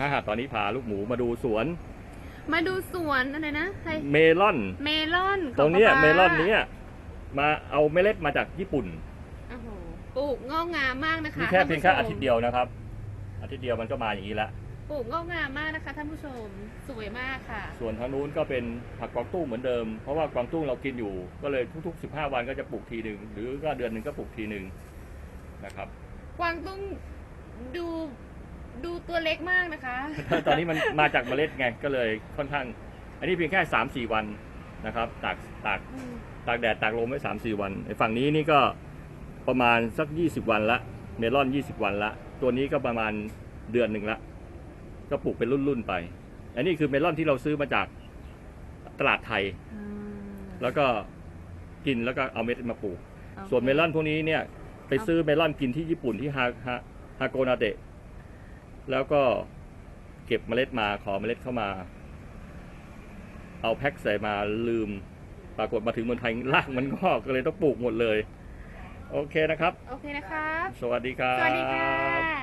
ฮ่าตอนนี้พาลูกหมูมาดูสวน มาดูสวนอะไรนะใครเมลอน เมลอนขอตรงเนี้ยป๊าป๊าเมลอนเนี้ยมาเอาเมล็ดมาจากญี่ปุ่น โอ้โหปลูกงอกงามมากนะคะนี่แค่เพียงแค่ท่อานทิตย์เดียวนะครับ อาทิตย์เดียวมันก็มาอย่างนี้แล้วปลูกงอกงามมากนะคะท่านผู้ชมสวยมากค่ะ ส่วนทางนู้นก็เป็นผักกวางตุ้งเหมือนเดิม เพราะว่ากวางตุ้งเรากินอยู่ ก็เลยทุก ๆ 15 วันก็จะปลูกทีหนึ่งหรือก็เดือนหนึ่งก็ปลูกทีหนึ่งนะครับ กวางตุ้งดู ดูตัวเล็กมากนะคะ ตอนนี้มันมาจากเมล็ดไงก็เลยค่อนข้าง อันนี้เพียงแค่3-4วันนะครับตากตากตากแดดตากลมไว้สามสี่วันไอ้ฝั่งนี้นี่ก็ประมาณสักยี่สิบวันละเมลอนยี่สิบวันละ ตัวนี้ก็ประมาณเดือนหนึ่งละ ก็ปลูกเป็นรุ่นๆไป อันนี้คือเมลอนที่เราซื้อมาจากตลาดไทย แล้วก็กินแล้วก็เอาเม็ดมาปลูก ส่วนเมลอนพวกนี้เนี่ยไปซื้อเมลอนกินที่ญี่ปุ่นที่ฮาฮาฮาโกนาเตะ แล้วก็เก็บเมล็ดมาขอเมล็ดเข้ามา เอาแพ็คใส่มาลืม ปรากฏมาถึงเมืองไทยรากมันงอกก็เลยต้องปลูกหมดเลย โอเคนะครับ โอเคนะครับ สวัสดีครับ สวัสดีค่ะ